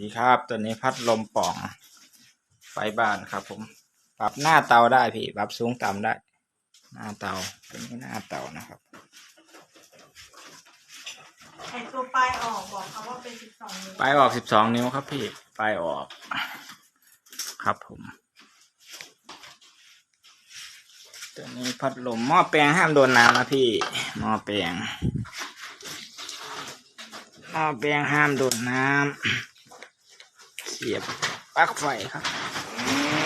ดีครับตัวนี้พัดลมป่องไฟบ้านครับ ผม ปรับหน้าเตาได้พี่ปรับสูงต่ำได้ หน้าเตาตัวนี้หน้าเตานะครับไอตัวปลายออกบอกเขาว่าเป็นสิบสองนิ้วปลายออกสิบสองนิ้วครับพี่ปลายออก ครับผมตัวนี้พัดลมหม้อแปลงห้ามโดนน้ำนะพี่หม้อแปลงหม้อแปลงห้ามโดนน้ำ เสียบปลั๊กไฟครับ